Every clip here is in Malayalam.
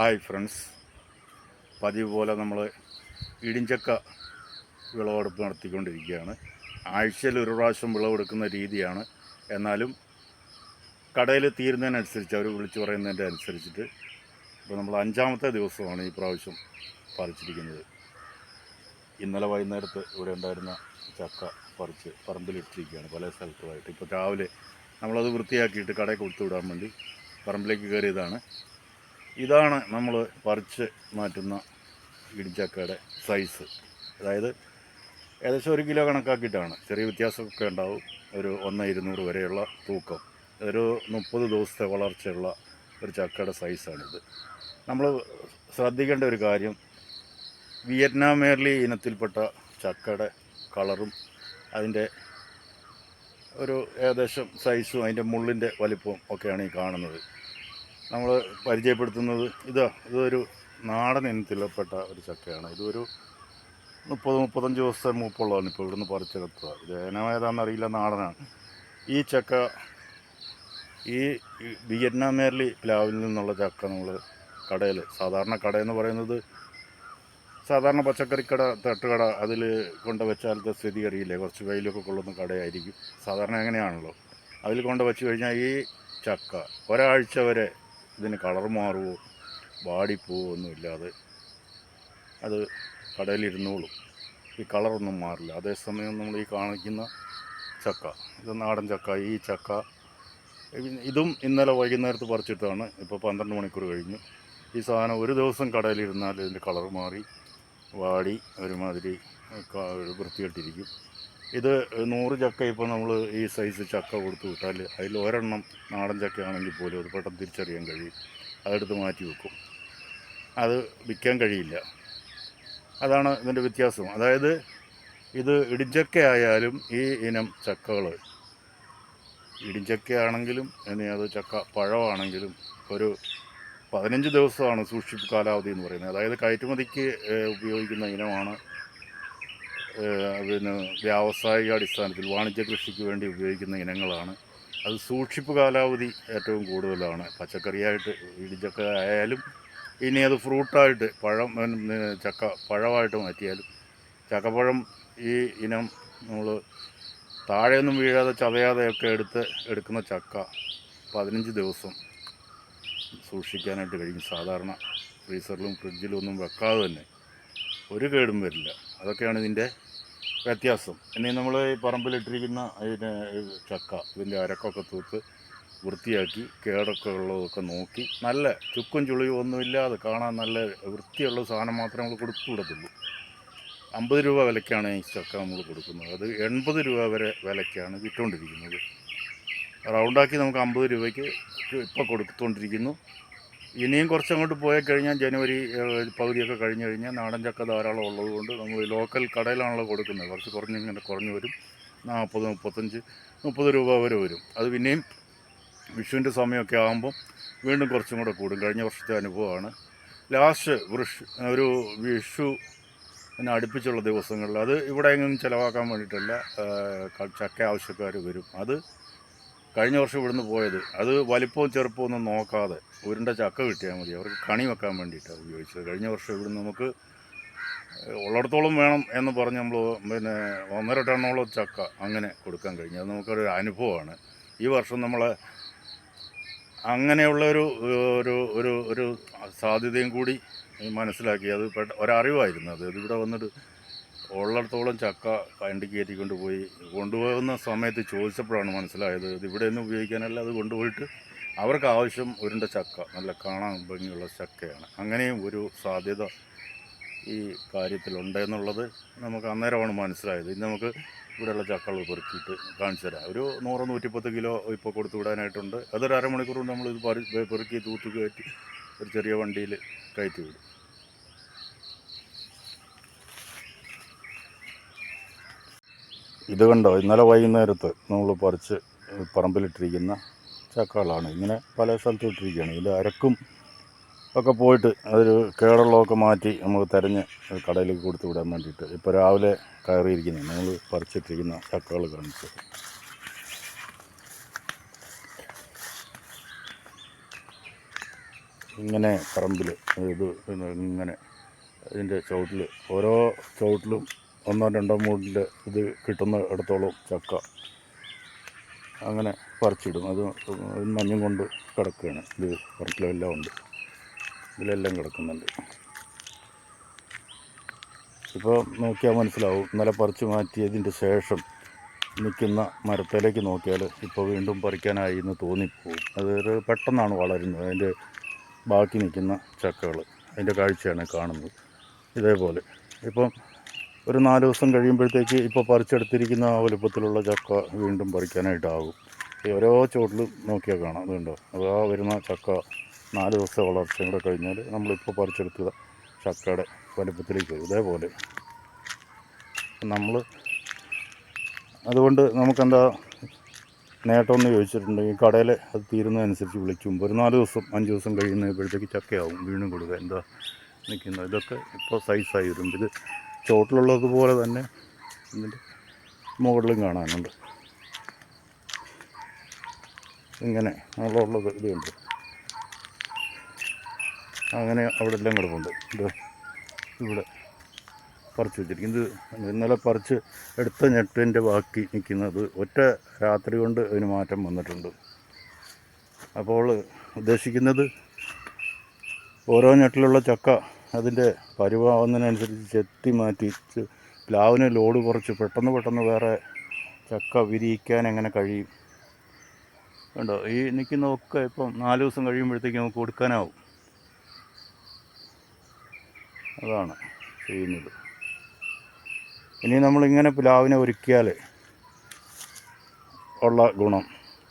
Hi friends. പതിവ് പോലെ നമ്മൾ ഇടിഞ്ചക്ക വിളവെടുപ്പ് നടത്തിക്കൊണ്ടിരിക്കുകയാണ്. ആഴ്ചയിൽ ഒരു പ്രാവശ്യം വിളവെടുക്കുന്ന രീതിയാണ്. എന്നാലും കടയിൽ തീരുന്നതിനനുസരിച്ച് അവർ വിളിച്ചു പറയുന്നതിന്റെ അനുസരിച്ചിട്ട് ഇപ്പോൾ നമ്മൾ അഞ്ചാമത്തെ ദിവസമാണ് ഈ പ്രാവശ്യം പറിച്ചിരിക്കുന്നത്. ഇന്നലെ വൈകുന്നേരത്ത് ഇവിടെ ഉണ്ടായിരുന്ന ചക്ക പറിച്ച് പറമ്പിലിട്ടിരിക്കുകയാണ് പല സ്ഥലത്തുമായിട്ട്. ഇപ്പോൾ രാവിലെ നമ്മളത് വൃത്തിയാക്കിയിട്ട് കടയിൽ കൊടുത്തു വിടാൻ വേണ്ടി പറമ്പിലേക്ക് കയറിയതാണ്. ഇതാണ് നമ്മൾ പറിച്ച് മാറ്റുന്ന ഇടിച്ചക്കയുടെ സൈസ് അതായത് ഏകദേശം ഒരു കിലോ കണക്കാക്കിയിട്ടാണ്. ചെറിയ വ്യത്യാസമൊക്കെ ഉണ്ടാവും. ഒരു ഒന്ന് ഇരുന്നൂറ് വരെയുള്ള തൂക്കം. ഒരു മുപ്പത് ദിവസത്തെ വളർച്ചയുള്ള ഒരു ചക്കയുടെ സൈസാണിത് നമ്മൾ ശ്രദ്ധിക്കേണ്ട ഒരു കാര്യം വിയറ്റ്നാം മേർലി ഇനത്തിൽപ്പെട്ട ചക്കയുടെ കളറും അതിന്റെ ഒരു ഏകദേശം സൈസും അതിന്റെ മുള്ളിന്റെ വലിപ്പവും ഒക്കെയാണ് ഈ കാണുന്നത്. നമ്മൾ പരിചയപ്പെടുത്തുന്നത് ഇതാ ഇതൊരു നാടൻ ഇനത്തിൽപ്പെട്ട ഒരു ചക്കയാണ്. ഇതൊരു മുപ്പത് മുപ്പത്തഞ്ച് ദിവസത്തെ മൂപ്പുള്ളതാണ്. ഇപ്പോൾ ഇവിടുന്ന് പറിച്ചെടുത്തത് ഇത് ഇനം ഏതാണെന്ന് അറിയില്ല നാടനാണ്. ഈ ചക്ക ഈ വിയറ്റ്നാം മേർലി പ്ലാവിൽ നിന്നുള്ള ചക്ക നമ്മൾ കടയിൽ സാധാരണ കടയെന്ന് പറയുന്നത് സാധാരണ പച്ചക്കറിക്കട തട്ടുകട അതിൽ കൊണ്ട് വെച്ചാലത്തെ സ്ഥിതി അറിയില്ലേ. കുറച്ച് വെയിലൊക്കെ കൊള്ളുന്ന കടയായിരിക്കും. സാധാരണ അങ്ങനെയാണല്ലോ. അതിൽ കൊണ്ട് വെച്ച് കഴിഞ്ഞാൽ ഈ ചക്ക ഒരാഴ്ച വരെ ഇതിന് കളർ മാറുമോ വാടിപ്പോവോ ഒന്നുമില്ലാതെ അത് കടയിലിരുന്നോളും. ഈ കളറൊന്നും മാറില്ല. അതേസമയം നമ്മൾ ഈ കാണിക്കുന്ന ചക്ക ഇത് നാടൻ ചക്ക ഈ ചക്ക ഇതും ഇന്നലെ വൈകുന്നേരത്ത് പറിച്ചിട്ടാണ് ഇപ്പോൾ പന്ത്രണ്ട് മണിക്കൂർ കഴിഞ്ഞു. ഈ സാധനം ഒരു ദിവസം കടയിലിരുന്നാൽ ഇതിന്റെ കളർ മാറി വാടി ഒരുമാതിരി വൃത്തികെട്ടിരിക്കും. ഇത് നൂറ് ചക്ക ഇപ്പോൾ നമ്മൾ ഈ സൈസ് ചക്ക കൊടുത്തു വിട്ടാൽ അതിൽ ഒരെണ്ണം നാടൻ ചക്കയാണെങ്കിൽ പോലും അത് പെട്ടെന്ന് തിരിച്ചറിയാൻ കഴിയും. അതെടുത്ത് മാറ്റി വെക്കും. അത് വിൽക്കാൻ കഴിയില്ല. അതാണ് ഇതിന്റെ വ്യത്യാസം. അതായത് ഇത് ഇടിഞ്ചക്ക ആയാലും ഈ ഇനം ചക്കകൾ ഇടിഞ്ചക്കയാണെങ്കിലും ഇനി അത് ചക്ക പഴമാണെങ്കിലും ഒരു പതിനഞ്ച് ദിവസമാണ് സൂക്ഷിപ്പ് കാലാവധി എന്ന് പറയുന്നത്. അതായത് കയറ്റുമതിക്ക് ഉപയോഗിക്കുന്ന ഇനമാണ് പിന്നെ വ്യാവസായിക അടിസ്ഥാനത്തിൽ വാണിജ്യ കൃഷിക്ക് വേണ്ടി ഉപയോഗിക്കുന്ന ഇനങ്ങളാണ്. അത് സൂക്ഷിപ്പ് കാലാവധി ഏറ്റവും കൂടുതലാണ്. പച്ചക്കറിയായിട്ട് ഇടിച്ചക്ക ആയാലും ഇനി അത് ഫ്രൂട്ടായിട്ട് പഴം ചക്ക പഴമായിട്ട് മാറ്റിയാലും ചക്കപ്പഴം ഈ ഇനം നമ്മൾ താഴെയൊന്നും വീഴാതെ ചതയാതെയൊക്കെ എടുത്ത് എടുക്കുന്ന ചക്ക പതിനഞ്ച് ദിവസം സൂക്ഷിക്കാനായിട്ട് കഴിയും. സാധാരണ ഫ്രീസറിലും ഫ്രിഡ്ജിലും ഒന്നും വെക്കാതെ തന്നെ ഒരു കേടും വരില്ല. അതൊക്കെയാണ് ഇതിന്റെ വ്യത്യാസം. ഇനി നമ്മൾ ഈ പറമ്പിലിട്ടിരിക്കുന്ന ഇതിന് ചക്ക ഇതിന്റെ അരക്കൊക്കെ തൂത്ത് വൃത്തിയാക്കി കേടൊക്കെ ഉള്ളതൊക്കെ നോക്കി നല്ല ചുക്കും ചുളിയും ഒന്നുമില്ലാതെ കാണാൻ നല്ല വൃത്തിയുള്ള സാധനം മാത്രമേ നമ്മൾ കൊടുത്തു വിടത്തുള്ളൂ അമ്പത് രൂപ വിലയ്ക്കാണ് ഈ ചക്ക നമ്മൾ കൊടുക്കുന്നത്. അത് എൺപത് രൂപ വരെ വിലയ്ക്കാണ് വിറ്റുകൊണ്ടിരിക്കുന്നത്. റൗണ്ടാക്കി നമുക്ക് അമ്പത് രൂപയ്ക്ക് ഇപ്പോൾ കൊടുത്തുകൊണ്ടിരിക്കുന്നു. ഇനിയും കുറച്ചങ്ങോട്ട് പോയി കഴിഞ്ഞാൽ ജനുവരി പകുതിയൊക്കെ കഴിഞ്ഞ് കഴിഞ്ഞാൽ നാടൻ ചക്ക ധാരാളം ഉള്ളത് കൊണ്ട് നമ്മൾ ലോക്കൽ കടയിലാണല്ലോ കൊടുക്കുന്നത്. കുറച്ച് കുറഞ്ഞിങ്ങനെ കുറഞ്ഞു വരും. നാൽപ്പത് മുപ്പത്തഞ്ച് മുപ്പത് രൂപ വരെ വരും. അത് പിന്നെയും വിഷുവിന്റെ സമയമൊക്കെ ആകുമ്പം വീണ്ടും കുറച്ചും കൂടെ കൂടും. കഴിഞ്ഞ വർഷത്തെ അനുഭവമാണ്. ലാസ്റ്റ് വൃഷ് ഒരു വിഷു പിന്നെ അടുപ്പിച്ചുള്ള ദിവസങ്ങളിൽ അത് ഇവിടെ എങ്ങും ചിലവാക്കാൻ വേണ്ടിയിട്ടല്ല. ചക്ക ആവശ്യക്കാർ വരും. അത് കഴിഞ്ഞ വർഷം ഇവിടുന്ന് പോയത്. അത് വലിപ്പവും ചെറുപ്പവും ഒന്നും നോക്കാതെ ഉരുണ്ട ചക്ക കിട്ടിയാൽ മതി. അവർക്ക് കണി വെക്കാൻ വേണ്ടിയിട്ടാണ് ഉപയോഗിച്ചത്. കഴിഞ്ഞ വർഷം ഇവിടുന്ന് നമുക്ക് ഉള്ളിടത്തോളം വേണം എന്ന് പറഞ്ഞ് നമ്മൾ പിന്നെ ഒന്നര ടണ്ണോളം ചക്ക അങ്ങനെ കൊടുക്കാൻ കഴിഞ്ഞു. അത് നമുക്കൊരു അനുഭവമാണ്. ഈ വർഷം നമ്മൾ അങ്ങനെയുള്ള ഒരു ഒരു ഒരു ഒരു സാധ്യതയും കൂടി മനസ്സിലാക്കി. അത് പെട്ട ഒരറിവായിരുന്നു അത് ഇവിടെ വന്നിട്ട് ഉള്ളിടത്തോളം ചക്ക വണ്ടി കയറ്റിക്കൊണ്ട് പോയി. കൊണ്ടുപോകുന്ന സമയത്ത് ചോദിച്ചപ്പോഴാണ് മനസ്സിലായത് ഇത് ഇവിടെ ഒന്നും ഉപയോഗിക്കാനല്ല അത് കൊണ്ടുപോയിട്ട് അവർക്ക് ആവശ്യം ഉരുണ്ട ചക്ക നല്ല കാണാൻ ഭംഗിയുള്ള ചക്കയാണ്. അങ്ങനെയും ഒരു സാധ്യത ഈ കാര്യത്തിലുണ്ട് എന്നുള്ളത് നമുക്ക് അന്നേരമാണ് മനസ്സിലായത്. ഇനി നമുക്ക് ഇവിടെയുള്ള ചക്കകൾ പെറുക്കിയിട്ട് കാണിച്ചു തരാം. ഒരു നൂറ് നൂറ്റിപ്പത്ത് കിലോ ഇപ്പോൾ കൊടുത്തു വിടാനായിട്ടുണ്ട്. അതൊരു അരമണിക്കൂർ കൊണ്ട് പറി പെറുക്കി തൂത്ത് കയറ്റി ഒരു ചെറിയ വണ്ടിയിൽ കയറ്റി വിടും. ഇത് കണ്ടോ? ഇന്നലെ വൈകുന്നേരത്ത് നമ്മൾ പറിച്ച് പറമ്പിലിട്ടിരിക്കുന്ന ചക്കകളാണ് ഇങ്ങനെ പല സ്ഥലത്തും ഇട്ടിരിക്കുകയാണ്. ഇതിന്റെ അരക്കും ഒക്കെ പോയിട്ട് അതൊരു കേടുള്ളതൊക്കെ മാറ്റി നമുക്ക് തിരഞ്ഞ് കടയിലേക്ക് കൊടുത്തു വിടാൻ വേണ്ടിയിട്ട്. ഇപ്പോൾ രാവിലെ കയറിയിരിക്കുന്നത് നമ്മൾ പറിച്ചിട്ടിരിക്കുന്ന ചക്കകൾ കാണിച്ചു ഇങ്ങനെ പറമ്പിൽ ഇത് ഇങ്ങനെ ഇതിന്റെ ചുവട്ടിൽ ഓരോ ചുവട്ടിലും ഒന്നോ രണ്ടോ മൂടിൽ ഇത് കിട്ടുന്ന ഇടത്തോളം ചക്ക അങ്ങനെ പറിച്ചിടും. അത് മഞ്ഞും കൊണ്ട് കിടക്കുകയാണ്. ഇത് പറക്കിലെല്ലാം ഉണ്ട്. ഇതിലെല്ലാം കിടക്കുന്നുണ്ട്. ഇപ്പോൾ നോക്കിയാൽ മനസ്സിലാവും. ഇന്നലെ പറിച്ചു മാറ്റിയതിന്റെ ശേഷം നിൽക്കുന്ന മരത്തിലേക്ക് നോക്കിയാൽ ഇപ്പോൾ വീണ്ടും പറിക്കാനായി എന്ന് തോന്നിപ്പോവും. അതൊരു പെട്ടെന്നാണ് വളരുന്നത്. അതിന്റെ ബാക്കി നിൽക്കുന്ന ചക്കകൾ അതിന്റെ കാഴ്ചയാണ് കാണുന്നത്. ഇതേപോലെ. ഇപ്പം ഒരു നാല് ദിവസം കഴിയുമ്പോഴത്തേക്ക് ഇപ്പോൾ പറിച്ചെടുത്തിരിക്കുന്ന ആ വലുപ്പത്തിലുള്ള ചക്ക വീണ്ടും പറിക്കാനായിട്ടാകും. ഈ ഓരോ ചുവട്ടിലും നോക്കിയാൽ കാണാം. അതുണ്ടോ അത് ആ വരുന്ന ചക്ക നാല് ദിവസത്തെ വളർച്ചയും കൂടെ കഴിഞ്ഞാൽ നമ്മളിപ്പോൾ പറിച്ചെടുത്ത ചക്കയുടെ വലുപ്പത്തിലേക്ക് വരും. ഇതേപോലെ നമ്മൾ അതുകൊണ്ട് നമുക്കെന്താ നേട്ടമെന്ന് ചോദിച്ചിട്ടുണ്ടെങ്കിൽ കടയിൽ അത് തീരുന്നതനുസരിച്ച് വിളിക്കും. ഒരു നാല് ദിവസം അഞ്ച് ദിവസം കഴിയുന്നപ്പോഴത്തേക്ക് ചക്കയാവും വീണ്ടും കൊടുക്കുക. എന്താ നിൽക്കുന്നത്? ഇതൊക്കെ ഇപ്പോൾ സൈസായി വരും ഇത് ചോട്ടിലുള്ളതുപോലെ തന്നെ ഇതിന്റെ മുകളിലും കാണാനുണ്ട്. ഇങ്ങനെ ഉള്ളത് ഇതുണ്ട്. അങ്ങനെ അവിടെ എല്ലാം കിടപ്പുണ്ട് ഇത് ഇവിടെ പറിച്ച് വെച്ചിരിക്കുന്നത് ഇത് ഇന്നലെ പറിച്ച് എടുത്ത ഞെട്ടിന്റെ ബാക്കി നിൽക്കുന്നത് ഒറ്റ രാത്രി കൊണ്ട് അതിന് മാറ്റം വന്നിട്ടുണ്ട്. അപ്പോൾ ഉദ്ദേശിക്കുന്നത് ഓരോ ഞെട്ടിലുള്ള ചക്ക അതിന്റെ പരുവാവുന്നതിനനുസരിച്ച് ചെത്തി മാറ്റി പ്ലാവിന് ലോഡ് കുറച്ച് പെട്ടെന്ന് പെട്ടെന്ന് വേറെ ചക്ക വിരിയിക്കാൻ എങ്ങനെ കഴിയും? കണ്ടോ ഈ നിൽക്കുന്നതൊക്കെ ഇപ്പം നാല് ദിവസം കഴിയുമ്പോഴത്തേക്ക് നമുക്ക് കൊടുക്കാനാവും. അതാണ് ചെയ്യുന്നത്. ഇനി നമ്മളിങ്ങനെ പ്ലാവിനെ ഒരുക്കിയാൽ ഉള്ള ഗുണം.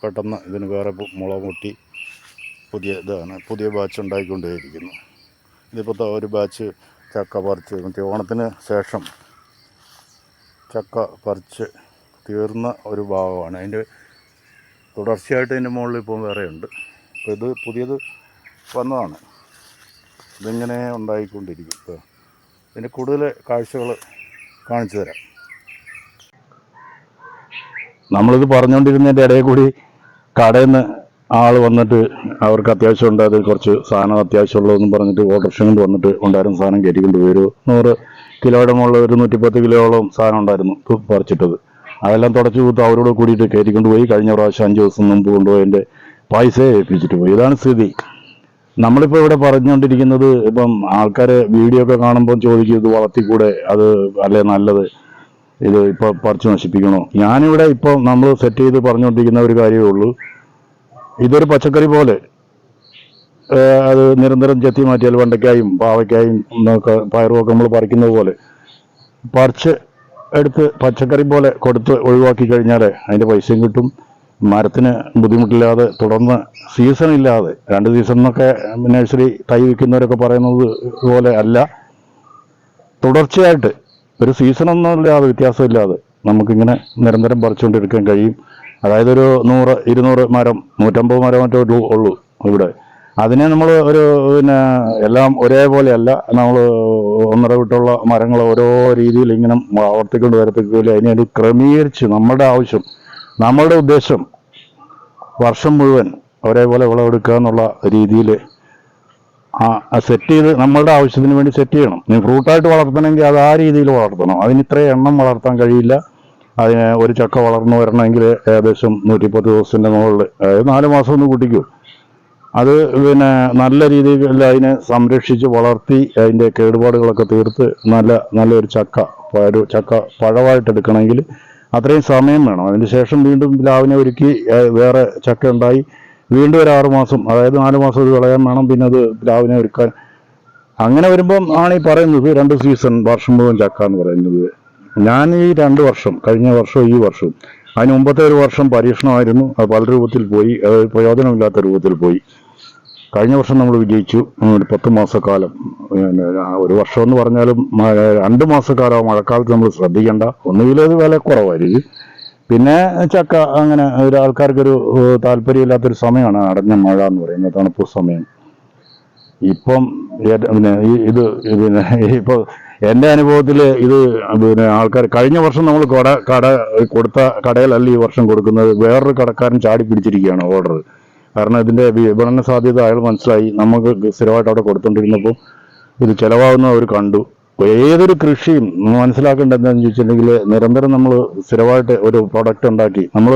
പെട്ടെന്ന് ഇതിന് വേറെ മുള പൊട്ടി പുതിയ ഇതാണ് പുതിയ ബാച്ച് ഉണ്ടായിക്കൊണ്ടേയിരിക്കുന്നു. ഇതിപ്പോഴത്തെ ഒരു ബാച്ച് ചക്ക പറിച്ച് മറ്റേ ഓണത്തിന് ശേഷം ചക്ക പറിച്ച് തീർന്ന ഒരു ഭാഗമാണ്. അതിന്റെ തുടർച്ചയായിട്ട് ഇതിന്റെ മുകളിൽ ഇപ്പോൾ വേറെയുണ്ട്. അപ്പോൾ ഇത് പുതിയത് വന്നതാണ്. ഇതിങ്ങനെ ഉണ്ടായിക്കൊണ്ടിരിക്കും. ഇപ്പോൾ ഇതിന്റെ കൂടുതൽ കാഴ്ചകൾ കാണിച്ചു തരാം. നമ്മളിത് പറഞ്ഞുകൊണ്ടിരുന്നതിന്റെ ഇടയിൽ കൂടി കടയിൽ നിന്ന് ആൾ വന്നിട്ട് അവർക്ക് അത്യാവശ്യം ഉണ്ട്. അത് കുറച്ച് സാധനം അത്യാവശ്യമുള്ളതെന്നും പറഞ്ഞിട്ട് ഓട്ടോറിക്ഷ കൊണ്ട് വന്നിട്ട് ഉണ്ടായിരുന്ന സാധനം കയറ്റിക്കൊണ്ട് പോയി. ഒരു നൂറ് കിലോയുടെ മുകളിൽ ഒരു നൂറ്റിപ്പത്ത് കിലോയോളം സാധനം ഉണ്ടായിരുന്നു പറിച്ചിട്ടത്. അതെല്ലാം തുടച്ചു കൂത്ത് അവരോട് കൂടിയിട്ട് കയറ്റിക്കൊണ്ട് പോയി. കഴിഞ്ഞ പ്രാവശ്യം അഞ്ച് ദിവസം മുമ്പ് കൊണ്ടുപോയി എന്റെ പൈസയെ ഏൽപ്പിച്ചിട്ട് പോയി. ഇതാണ് സ്ഥിതി. നമ്മളിപ്പോൾ ഇവിടെ പറഞ്ഞുകൊണ്ടിരിക്കുന്നത് ഇപ്പം ആൾക്കാർ വീഡിയോ ഒക്കെ കാണുമ്പോൾ ചോദിക്കും ഇത് വളർത്തിക്കൂടെ? അത് അല്ലേ നല്ലത്? ഇത് ഇപ്പോൾ പറിച്ചു നശിപ്പിക്കണോ? ഞാനിവിടെ ഇപ്പോൾ നമ്മൾ സെറ്റ് ചെയ്ത് പറഞ്ഞുകൊണ്ടിരിക്കുന്ന ഒരു കാര്യമേ ഉള്ളൂ. ഇതൊരു പച്ചക്കറി പോലെ. അത് നിരന്തരം ചെത്തി മാറ്റിയാൽ വെണ്ടയ്ക്കായും പാവയ്ക്കായും ഒക്കെ പയറുമൊക്കെ നമ്മൾ പറിക്കുന്നത് പോലെ. പറിച്ച് എടുത്ത് പച്ചക്കറി പോലെ കൊടുത്ത് ഒഴിവാക്കി കഴിഞ്ഞാൽ അതിന്റെ പൈസയും കിട്ടും. മരത്തിന് ബുദ്ധിമുട്ടില്ലാതെ തുടർന്ന് സീസൺ ഇല്ലാതെ. രണ്ട് സീസൺ എന്നൊക്കെ നഴ്സറി തൈ വിൽക്കുന്നവരൊക്കെ പറയുന്നത് പോലെ അല്ല. തുടർച്ചയായിട്ട് ഒരു സീസൺ ഒന്നും ഇല്ലാതെ വ്യത്യാസമില്ലാതെ നമുക്കിങ്ങനെ നിരന്തരം പറിച്ചുകൊണ്ടിരിക്കാൻ കഴിയും. അതായത് ഒരു നൂറ് ഇരുന്നൂറ് മരം നൂറ്റമ്പത് മരം മറ്റോ ഉള്ളൂ- ഇവിടെ. അതിനെ നമ്മൾ ഒരു പിന്നെ എല്ലാം ഒരേപോലെയല്ല. നമ്മൾ ഒന്നര വിട്ടുള്ള മരങ്ങൾ ഓരോ രീതിയിൽ ഇങ്ങനെ വളർത്തിക്കൊണ്ട് വരത്തിക്കില്ല അതിനെ ക്രമീകരിച്ച് നമ്മുടെ ആവശ്യം നമ്മളുടെ ഉദ്ദേശം വർഷം മുഴുവൻ ഒരേപോലെ വിളവെടുക്കുക എന്നുള്ള രീതിയിൽ ആ സെറ്റ് ചെയ്ത് നമ്മളുടെ ആവശ്യത്തിന് വേണ്ടി സെറ്റ് ചെയ്യണം. നീ ഫ്രൂട്ടായിട്ട് വളർത്തണമെങ്കിൽ അത് ആ രീതിയിൽ വളർത്തണം. അതിന് ഇത്രയും എണ്ണം വളർത്താൻ കഴിയില്ല. അതിന് ഒരു ചക്ക വളർന്നു വരണമെങ്കിൽ ഏകദേശം നൂറ്റിപ്പത്ത് ദിവസത്തിന്റെ മുകളിൽ അതായത് നാല് മാസം ഒന്ന് കുട്ടിക്കും അത് പിന്നെ നല്ല രീതിയിൽ അതിനെ സംരക്ഷിച്ച് വളർത്തി അതിന്റെ കേടുപാടുകളൊക്കെ തീർത്ത് നല്ല നല്ലൊരു ചക്ക ഒരു ചക്ക പഴമായിട്ട് എടുക്കണമെങ്കിൽ അത്രയും സമയം വേണം. അതിന് ശേഷം വീണ്ടും പ്ലാവിനെ ഒരുക്കി വേറെ ചക്ക ഉണ്ടായി. വീണ്ടും ഒരു ആറുമാസം അതായത് നാല് മാസം ഒരു വിളയാൻ വേണം പിന്നെ അത് പ്ലാവിനെ ഒരുക്കാൻ. അങ്ങനെ വരുമ്പം ആണ് ഈ പറയുന്നത് രണ്ട് സീസൺ വർഷം മുഴുവൻ ചക്ക എന്ന് പറയുന്നത്. ഞാൻ ഈ രണ്ട് വർഷം കഴിഞ്ഞ വർഷവും ഈ വർഷവും അതിന് മുമ്പത്തെ ഒരു വർഷം പരീക്ഷണമായിരുന്നു. അത് പല രൂപത്തിൽ പോയി പ്രയോജനമില്ലാത്ത രൂപത്തിൽ പോയി. കഴിഞ്ഞ വർഷം നമ്മൾ വിജയിച്ചു. ഒരു പത്ത് മാസക്കാലം. ഒരു വർഷം എന്ന് പറഞ്ഞാലും രണ്ട് മാസക്കാലം മഴക്കാലത്ത് നമ്മൾ ശ്രദ്ധിക്കേണ്ട. ഒന്നുകിൽ അത് വില കുറവായിരിക്കും. പിന്നെ ചക്ക അങ്ങനെ ഒരു ആൾക്കാർക്കൊരു താല്പര്യമില്ലാത്തൊരു സമയമാണ് അടഞ്ഞ മഴ എന്ന് പറയുന്നത് തണുപ്പ് സമയം. ഇപ്പം പിന്നെ ഇത് പിന്നെ ഇപ്പോൾ എന്റെ അനുഭവത്തിൽ ഇത് പിന്നെ ആൾക്കാർ കഴിഞ്ഞ വർഷം നമ്മൾ കട കട കൊടുത്ത കടയിലല്ല ഈ വർഷം കൊടുക്കുന്നത്. വേറൊരു കടക്കാരൻ ചാടി പിടിച്ചിരിക്കുകയാണ് ഓർഡർ കാരണം ഇതിന്റെ വിപണന സാധ്യത അയാൾ മനസ്സിലായി. നമുക്ക് സ്ഥിരമായിട്ട് അവിടെ കൊടുത്തുകൊണ്ടിരുന്നപ്പോൾ ഇത് ചെലവാകുന്ന അവർ കണ്ടു. ഏതൊരു കൃഷിയും മനസ്സിലാക്കേണ്ടത് എന്താണെന്ന് ചോദിച്ചിട്ടുണ്ടെങ്കിൽ നിരന്തരം നമ്മൾ സ്ഥിരമായിട്ട് ഒരു പ്രൊഡക്റ്റ് ഉണ്ടാക്കി. നമ്മൾ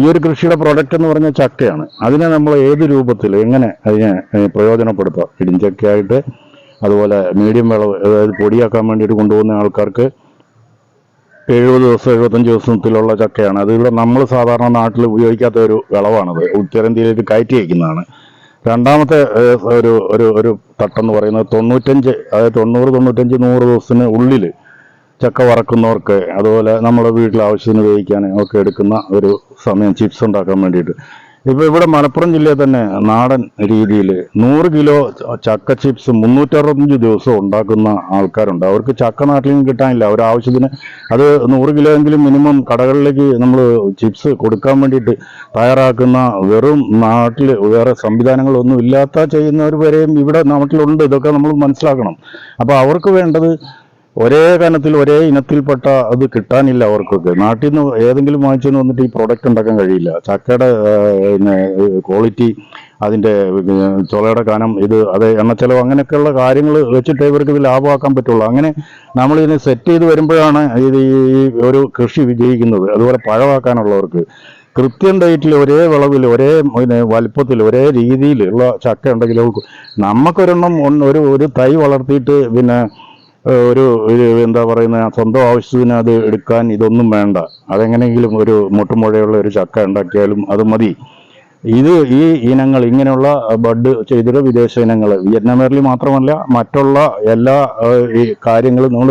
ഈ ഒരു കൃഷിയുടെ പ്രൊഡക്റ്റ് എന്ന് പറഞ്ഞാൽ ചക്കയാണ്. അതിനെ നമ്മൾ ഏത് രൂപത്തിൽ എങ്ങനെ അതിനെ പ്രയോജനപ്പെടുത്താം? ഇടിഞ്ചക്കയായിട്ട് അതുപോലെ മീഡിയം വിളവ് അതായത് പൊടിയാക്കാൻ വേണ്ടിയിട്ട് കൊണ്ടുപോകുന്ന ആൾക്കാർക്ക് എഴുപത് ദിവസം എഴുപത്തഞ്ച് ദിവസത്തിലുള്ള ചക്കയാണ്. അത് ഇവിടെ നമ്മൾ സാധാരണ നാട്ടിൽ ഉപയോഗിക്കാത്ത ഒരു വിളവാണത്. ഉത്തരേന്ത്യയിലേക്ക് കയറ്റി അയക്കുന്നതാണ് രണ്ടാമത്തെ ഒരു ഒരു ഒരു തട്ടെന്ന് പറയുന്നത് തൊണ്ണൂറ്റഞ്ച് അതായത് തൊണ്ണൂറ് തൊണ്ണൂറ്റഞ്ച് നൂറ് ദിവസത്തിന് ഉള്ളിൽ ചക്ക വറക്കുന്നവർക്ക് അതുപോലെ നമ്മുടെ വീട്ടിൽ ആവശ്യത്തിന് ഉപയോഗിക്കാൻ ഒക്കെ എടുക്കുന്ന ഒരു സമയം ചിപ്സ് ഉണ്ടാക്കാൻ വേണ്ടിയിട്ട്. ഇപ്പൊ ഇവിടെ മലപ്പുറം ജില്ലയിൽ തന്നെ നാടൻ രീതിയിൽ നൂറ് കിലോ ചക്ക ചിപ്സ് മുന്നൂറ്ററുപത്തഞ്ച് ദിവസം ഉണ്ടാക്കുന്ന ആൾക്കാരുണ്ട്. അവർക്ക് ചക്ക നാട്ടിൽ നിന്ന് കിട്ടാനില്ല. അവർ ആവശ്യത്തിന് അത് നൂറ് കിലോ എങ്കിലും മിനിമം കടകളിലേക്ക് നമ്മൾ ചിപ്സ് കൊടുക്കാൻ വേണ്ടിയിട്ട് തയ്യാറാക്കുന്ന വെറും നാട്ടിൽ വേറെ സംവിധാനങ്ങളൊന്നും ഇല്ലാത്ത ചെയ്യുന്നവർ വരെയും ഇവിടെ നാട്ടിലുണ്ട്. ഇതൊക്കെ നമ്മൾ മനസ്സിലാക്കണം. അപ്പോൾ അവർക്ക് വേണ്ടത് ഒരേ കനത്തിൽ ഒരേ ഇനത്തിൽപ്പെട്ട അത് കിട്ടാനില്ല അവർക്കൊക്കെ. നാട്ടിൽ നിന്ന് ഏതെങ്കിലും വാങ്ങിച്ചു വന്നിട്ട് ഈ പ്രോഡക്റ്റ് ഉണ്ടാക്കാൻ കഴിയില്ല. ചക്കയുടെ പിന്നെ ക്വാളിറ്റി അതിന്റെ ചൊളയുടെ കനം ഇത് അത് എണ്ണച്ചെലവ് അങ്ങനെയൊക്കെയുള്ള കാര്യങ്ങൾ വെച്ചിട്ട് ഇവർക്ക് ഇത് ലാഭമാക്കാൻ പറ്റുള്ളൂ. അങ്ങനെ നമ്മൾ ഇതിനെ സെറ്റ് ചെയ്ത് വരുമ്പോഴാണ് ഇത് ഈ ഒരു കൃഷി വിജയിക്കുന്നത്. അതുപോലെ പഴമാക്കാനുള്ളവർക്ക്. കൃത്യം ഡേറ്റിൽ ഒരേ വിളവിൽ ഒരേ പിന്നെ വലിപ്പത്തിൽ ഒരേ രീതിയിലുള്ള ചക്ക ഉണ്ടെങ്കിൽ നമുക്കൊരെണ്ണം ഒരു ഒരു തൈ വളർത്തിയിട്ട് പിന്നെ ഒരു എന്താ പറയുന്ന സ്വന്തം ആവശ്യത്തിന് അത് എടുക്കാൻ ഇതൊന്നും വേണ്ട. അതെങ്ങനെയെങ്കിലും ഒരു മുട്ടുമുഴയുള്ള ഒരു ചക്ക ഉണ്ടാക്കിയാലും അത് മതി. ഇത് ഈ ഇനങ്ങൾ ഇങ്ങനെയുള്ള ബഡ് ചെയ്തിട്ട് വിദേശ ഇനങ്ങൾ വിയറ്റ്നാമേറിൽ മാത്രമല്ല മറ്റുള്ള എല്ലാ ഈ കാര്യങ്ങളും നമ്മൾ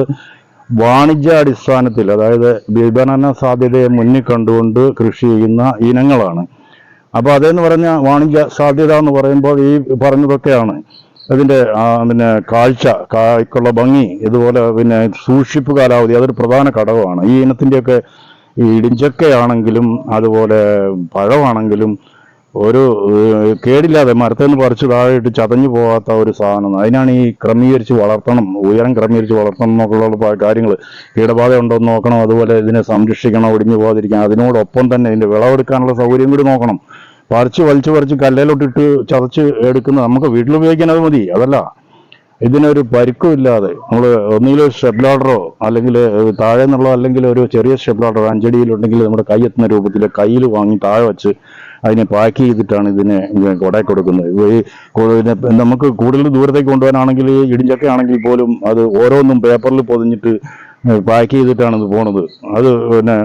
വാണിജ്യാടിസ്ഥാനത്തിൽ അതായത് വിപണന സാധ്യതയെ മുന്നിൽ കണ്ടുകൊണ്ട് കൃഷി ചെയ്യുന്ന ഇനങ്ങളാണ്. അപ്പോൾ അതെന്ന് പറഞ്ഞ വാണിജ്യ സാധ്യത എന്ന് പറയുമ്പോൾ ഈ പറഞ്ഞതൊക്കെയാണ്. ആ, പിന്നെ കാഴ്ച കായ്ക്കുള്ള ഭംഗി ഇതുപോലെ പിന്നെ സൂക്ഷിപ്പ് കാലാവധി അതൊരു പ്രധാന ഘടകമാണ്. ഈ ഇനത്തിന്റെയൊക്കെ ഈ ഇടിഞ്ചക്കയാണെങ്കിലും അതുപോലെ പഴമാണെങ്കിലും ഒരു കേടില്ലാതെ മരത്തിൽ നിന്ന് പറിച്ച് താഴെയിട്ട് ചതഞ്ഞു പോകാത്ത ഒരു സാധനം. അതിനാണ് ഈ ക്രമീകരിച്ച് വളർത്തണം ഉയരം ക്രമീകരിച്ച് വളർത്തണം എന്നൊക്കെയുള്ള കാര്യങ്ങൾ കീടബാധ ഉണ്ടോ എന്ന് നോക്കണം അതുപോലെ ഇതിനെ സംരക്ഷിക്കണം ഒടിഞ്ഞു പോകാതിരിക്കണം. അതിനോടൊപ്പം തന്നെ ഇതിന്റെ വിളവെടുക്കാനുള്ള സൗകര്യം കൂടി നോക്കണം. പറിച്ച് വലിച്ചു പറിച്ച് കല്ലേലോട്ടിട്ട് ചതച്ച് എടുക്കുന്നത് നമുക്ക് വീട്ടിൽ ഉപയോഗിക്കാൻ അത് മതി. അതല്ല ഇതിനൊരു പരിക്കും ഇല്ലാതെ നമ്മൾ ഒന്നുകിൽ സ്റ്റെപ്പ് ലാഡറോ അല്ലെങ്കിൽ താഴെ നിന്നുള്ള അല്ലെങ്കിൽ ഒരു ചെറിയ ലാഡർ അഞ്ചടിയിലുണ്ടെങ്കിൽ നമ്മുടെ കൈ എത്തുന്ന രൂപത്തിൽ കയ്യിൽ വാങ്ങി താഴെ വെച്ച് അതിനെ പാക്ക് ചെയ്തിട്ടാണ് ഇതിനെ കൊടയിൽ കൊടുക്കുന്നത്. നമുക്ക് കൂടുതൽ ദൂരത്തേക്ക് കൊണ്ടുപോകാനാണെങ്കിൽ ഇടിഞ്ചക്കയാണെങ്കിൽ പോലും അത് ഓരോന്നും പേപ്പറിൽ പൊതിഞ്ഞിട്ട് പാക്ക് ചെയ്തിട്ടാണ് ഇത് പോണത്. അത് പിന്നെ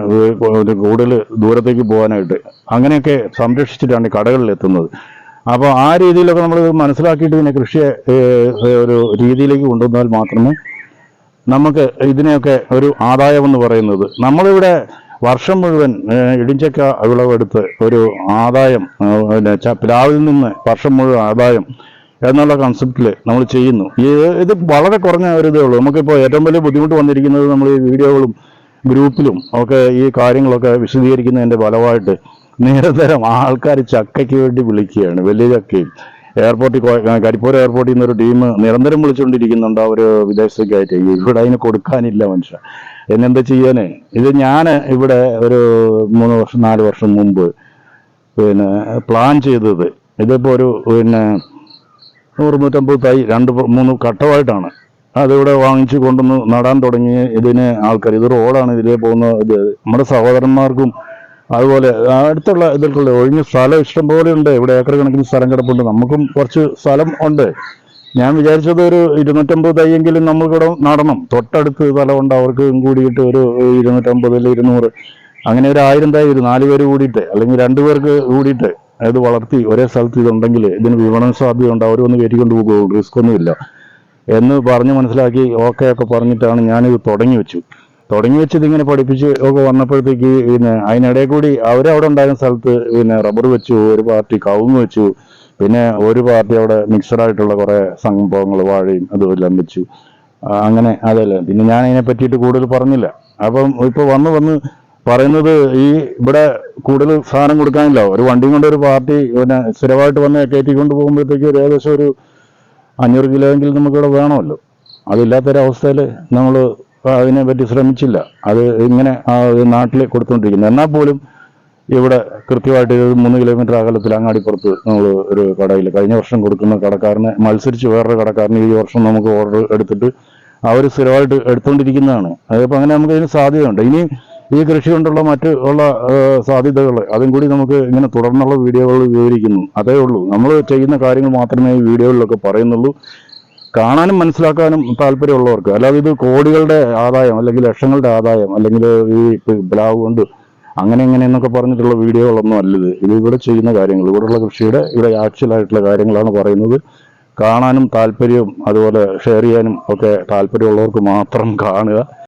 കൂടുതൽ ദൂരത്തേക്ക് പോകാനായിട്ട്. അങ്ങനെയൊക്കെ സംരക്ഷിച്ചിട്ടാണ് കടകളിൽ എത്തുന്നത്. അപ്പോൾ ആ രീതിയിലൊക്കെ നമ്മൾ മനസ്സിലാക്കിയിട്ട് ഇതിനെ കൃഷിയെ ഒരു രീതിയിലേക്ക് കൊണ്ടുവന്നാൽ മാത്രമേ നമുക്ക് ഇതിനെയൊക്കെ ഒരു ആദായം എന്ന് പറയുന്നത്. നമ്മളിവിടെ വർഷം മുഴുവൻ ഇടിഞ്ചക്ക വിളവെടുത്ത് ഒരു ആദായം പിന്നെ പ്ലാവിൽ നിന്ന് വർഷം മുഴുവൻ ആദായം എന്നുള്ള കൺസെപ്റ്റിൽ നമ്മൾ ചെയ്യുന്നു. ഇത് വളരെ കുറഞ്ഞ ഒരു ഇതേ ഉള്ളൂ. നമുക്കിപ്പോൾ ഏറ്റവും വലിയ ബുദ്ധിമുട്ട് വന്നിരിക്കുന്നത് നമ്മൾ ഈ വീഡിയോകളും ഗ്രൂപ്പിലും ഒക്കെ ഈ കാര്യങ്ങളൊക്കെ വിശദീകരിക്കുന്നതിന്റെ ഫലമായിട്ട് നിരന്തരം ആൾക്കാർ ചക്കയ്ക്ക് വേണ്ടി വിളിക്കുകയാണ്. വലിയ ചക്കയും എയർപോർട്ടിൽ കരിപ്പൂർ എയർപോർട്ടിൽ നിന്ന് ഒരു ടീം നിരന്തരം വിളിച്ചുകൊണ്ടിരിക്കുന്നുണ്ട് അവർ വിദേശത്തേക്കായിട്ട്. ഇവിടെ അതിന് കൊടുക്കാനില്ല മനുഷ്യ. എന്നെന്താ ചെയ്യാനേ? ഇത് ഞാൻ ഇവിടെ ഒരു മൂന്ന് വർഷം നാല് വർഷം മുമ്പ് പിന്നെ പ്ലാൻ ചെയ്തത്. ഇതിപ്പോൾ ഒരു പിന്നെ നൂറ് നൂറ്റമ്പത് തൈ രണ്ട് മൂന്ന് ഘട്ടമായിട്ടാണ് അതിവിടെ വാങ്ങിച്ചു കൊണ്ടുവന്ന് നടാൻ തുടങ്ങി ഇതിന് ആൾക്കാർ ഇത് റോഡാണ് ഇതിലേ പോകുന്ന ഇത്. നമ്മുടെ സഹോദരന്മാർക്കും അതുപോലെ അടുത്തുള്ള ഇതിലുള്ള ഒഴിഞ്ഞ സ്ഥലം ഇഷ്ടം പോലെ ഉണ്ട്. ഇവിടെ ഏക്കർ കണക്കിന് സ്ഥലം കിടപ്പുണ്ട്. നമുക്കും കുറച്ച് സ്ഥലം ഉണ്ട്. ഞാൻ വിചാരിച്ചത് ഒരു ഇരുന്നൂറ്റമ്പത് തൈയെങ്കിലും നമ്മൾക്കിവിടെ നടണം. തൊട്ടടുത്ത് സ്ഥലമുണ്ട്. അവർക്കും കൂടിയിട്ട് ഒരു ഇരുന്നൂറ്റമ്പത് അല്ലെങ്കിൽ ഇരുന്നൂറ്. അങ്ങനെ ഒരു ആയിരം തൈ ഒരു നാല് പേര് കൂടിയിട്ട് അല്ലെങ്കിൽ രണ്ടു പേർക്ക് കൂടിയിട്ട്. അത് വളർത്തി ഒരേ സ്ഥലത്ത് ഇതുണ്ടെങ്കിൽ ഇതിന് വിപണന സാധ്യത ഉണ്ട് അവരൊന്ന് കയറ്റിക്കൊണ്ട് പോകും. റിസ്ക് ഒന്നുമില്ല എന്ന് പറഞ്ഞ് മനസ്സിലാക്കി ഓക്കെ ഒക്കെ പറഞ്ഞിട്ടാണ് ഞാനിത് തുടങ്ങി വെച്ചു. തുടങ്ങി വെച്ചത് ഇങ്ങനെ പഠിപ്പിച്ച് ഒക്കെ വന്നപ്പോഴത്തേക്ക് പിന്നെ അതിനിടയിൽ കൂടി അവരവിടെ ഉണ്ടായിരുന്ന സ്ഥലത്ത് പിന്നെ റബ്ബർ വെച്ചു ഒരു പാർട്ടി കവുങ്ങ് വെച്ചു പിന്നെ ഒരു പാർട്ടി അവിടെ മിക്സഡ് ആയിട്ടുള്ള കുറെ സംഭവങ്ങൾ വാഴയും അതുമെല്ലാം വെച്ചു. അങ്ങനെ അതല്ല. പിന്നെ ഞാൻ അതിനെ പറ്റിയിട്ട് കൂടുതൽ പറഞ്ഞില്ല. അപ്പം ഇപ്പൊ വന്ന് വന്ന് പറയുന്നത് ഈ ഇവിടെ കൂടുതൽ സാധനം കൊടുക്കാനില്ല. ഒരു വണ്ടിയും കൊണ്ട് ഒരു പാർട്ടി പിന്നെ സ്ഥിരമായിട്ട് വന്ന് കയറ്റിക്കൊണ്ട് പോകുമ്പോഴത്തേക്ക് ഒരു ഏകദേശം ഒരു അഞ്ഞൂറ് കിലോ എങ്കിലും നമുക്കിവിടെ വേണമല്ലോ. അതില്ലാത്തൊരവസ്ഥയിൽ നമ്മൾ അതിനെ പറ്റി ശ്രമിച്ചില്ല. അത് ഇങ്ങനെ നാട്ടിൽ കൊടുത്തുകൊണ്ടിരിക്കുന്നു. എന്നാൽ പോലും ഇവിടെ കൃത്യമായിട്ട് ഒരു മൂന്ന് കിലോമീറ്റർ അകലത്തിൽ അങ്ങാടിപ്പുറത്ത് നമ്മൾ ഒരു കടയിൽ കഴിഞ്ഞ വർഷം കൊടുക്കുന്ന കടക്കാരനെ മത്സരിച്ച് വേറൊരു കടക്കാരന് ഈ വർഷം നമുക്ക് ഓർഡർ എടുത്തിട്ട് അവർ സ്ഥിരമായിട്ട് എടുത്തുകൊണ്ടിരിക്കുന്നതാണ്. അതിപ്പോൾ അങ്ങനെ നമുക്ക് ഇതിന് സാധ്യതയുണ്ട്. ഇനി ഈ കൃഷി കൊണ്ടുള്ള മറ്റ് ഉള്ള സാധ്യതകൾ അതും കൂടി നമുക്ക് ഇങ്ങനെ തുടർന്നുള്ള വീഡിയോകൾ വിവരിക്കുന്നു. അതേ ഉള്ളൂ. നമ്മൾ ചെയ്യുന്ന കാര്യങ്ങൾ മാത്രമേ ഈ വീഡിയോകളിലൊക്കെ പറയുന്നുള്ളൂ. കാണാനും മനസ്സിലാക്കാനും താല്പര്യമുള്ളവർക്ക് അല്ലാതെ ഇത് കോടികളുടെ ആദായം അല്ലെങ്കിൽ ലക്ഷങ്ങളുടെ ആദായം അല്ലെങ്കിൽ ഈ പ്ലാവ് കൊണ്ട് അങ്ങനെ ഇങ്ങനെ എന്നൊക്കെ പറഞ്ഞിട്ടുള്ള വീഡിയോകളൊന്നും അല്ലത്. ഇത് ഇവിടെ ചെയ്യുന്ന കാര്യങ്ങൾ ഇവിടെയുള്ള കൃഷിയുടെ ഇവിടെ ആക്ച്വൽ ആയിട്ടുള്ള കാര്യങ്ങളാണ് പറയുന്നത്. കാണാനും താല്പര്യവും അതുപോലെ ഷെയർ ചെയ്യാനും ഒക്കെ താല്പര്യമുള്ളവർക്ക് മാത്രം കാണുക.